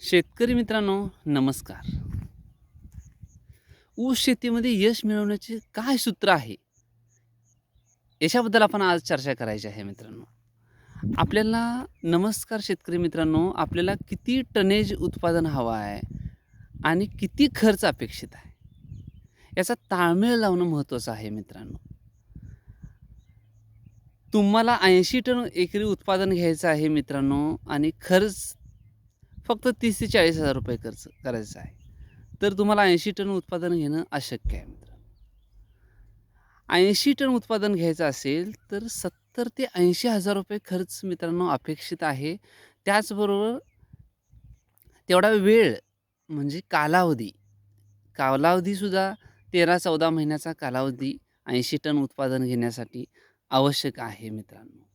शेतकरी मित्रांनो नमस्कार. ऊस शेतीमध्ये यश मिळवण्याचे काय सूत्र आहे? याच्याबद्दल आपण आज चर्चा करायची आहे मित्रांनो. आपल्याला नमस्कार शेतकरी मित्रांनो आपल्याला किती टनेज उत्पादन हवं आहे आणि किती खर्च अपेक्षित आहे? याचा ताळमेळ लावणं महत्त्वाचं आहे मित्रांनो. तुम्हाला ऐंशी टन एकरी उत्पादन घ्यायचं आहे मित्रांनो आणि खर्च फक्त तीस ते चाळीस हजार रुपये खर्च करायचा आहे. तर तुम्हाला ऐंशी टन उत्पादन घेणं अशक्य आहे मित्रांनो. ऐंशी टन उत्पादन घ्यायचं असेल तर सत्तर ते ऐंशी हजार रुपये खर्च मित्रांनो अपेक्षित आहे. त्याचबरोबर तेवढा वेळ म्हणजे कालावधी. कालावधीसुद्धा तेरा चौदा महिन्याचा कालावधी ऐंशी टन उत्पादन घेण्यासाठी आवश्यक आहे मित्रांनो.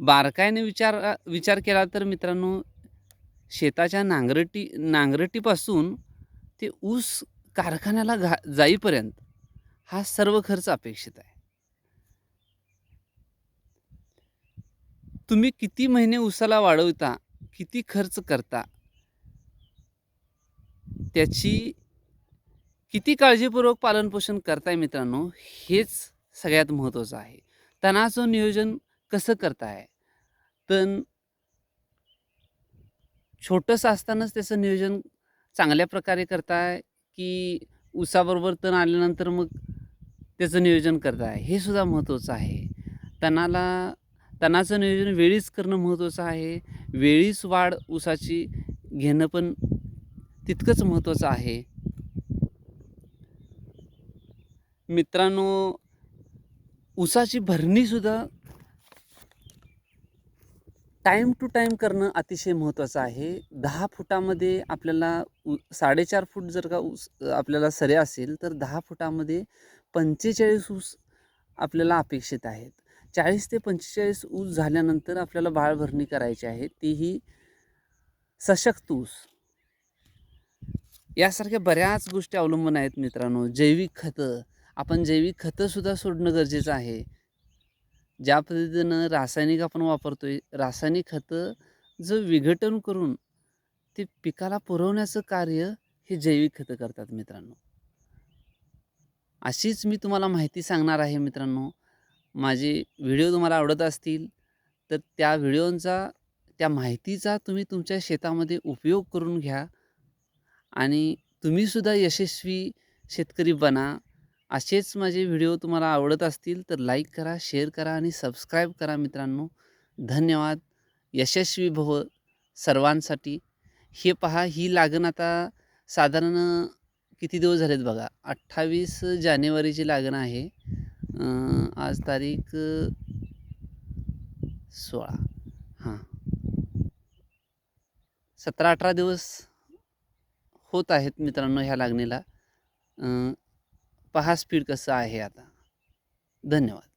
बारकाईने विचार विचार केला तर मित्रांनो शेताच्या नांगरटी नांगरटीपासून ते ऊस कारखान्याला घा जाईपर्यंत हा सर्व खर्च अपेक्षित आहे. तुम्ही किती महिने ऊसाला वाढवता किती खर्च करता त्याची किती काळजीपूर्वक पालनपोषण करताय मित्रांनो हेच सगळ्यात महत्त्वाचं आहे. तणाचं नियोजन कसं करताय? तण छोटंसं असतानाच त्याचं नियोजन चांगल्या प्रकारे करताय की ऊसाबरोबर तण आल्यानंतर मग त्याचं नियोजन करताय? हे सुद्धा महत्त्वाचं आहे. तणाला तणाचं नियोजन वेळीच करणं महत्त्वाचं आहे. वेळीच वाढ ऊसाची घेणं पण तितकंच महत्त्वाचं आहे. मित्रांनो ऊसाची भरणीसुद्धा टाईम टू टाईम करणं अतिशय महत्त्वाचं आहे. दहा फुटामध्ये आपल्याला उ साडेचार फूट जर का ऊस आपल्याला सरे असेल तर दहा फुटामध्ये पंचेचाळीस ऊस आपल्याला अपेक्षित आहेत. चाळीस ते पंचेचाळीस ऊस झाल्यानंतर आपल्याला बाळभरणी करायची आहे. तीही सशक्त ऊस. यासारख्या बऱ्याच गोष्टी अवलंबून आहेत मित्रांनो. जैविक खतं. आपण जैविक खतंसुद्धा सोडणं गरजेचं आहे. ज्या पद्धतीनं रासायनिक आपण वापरतो आहे रासायनिक खतं जर विघटन करून ते पिकाला पुरवण्याचं कार्य हे जैविक खतं करतात मित्रांनो. अशीच मी तुम्हाला माहिती सांगणार आहे मित्रांनो. माझे व्हिडिओ तुम्हाला आवडत असतील तर त्या व्हिडिओंचा त्या माहितीचा तुम्ही तुमच्या शेतामध्ये उपयोग करून घ्या आणि तुम्हीसुद्धा यशस्वी शेतकरी बना. असेच माझे व्हिडिओ तुम्हाला आवडत असतील तर लाईक करा शेअर करा आणि सबस्क्राईब करा मित्रांनो. धन्यवाद. यशस्वी भव सर्वांसाठी. हे पहा ही लागण आता साधारण किती दिवस झालेत बघा? अठ्ठावीस जानेवारीची लागण आहे. आज तारीख सोळा. हां. सतरा अठरा दिवस होत आहेत मित्रांनो ह्या लागणीला. पहा स्पीड कसं आहे आता. धन्यवाद.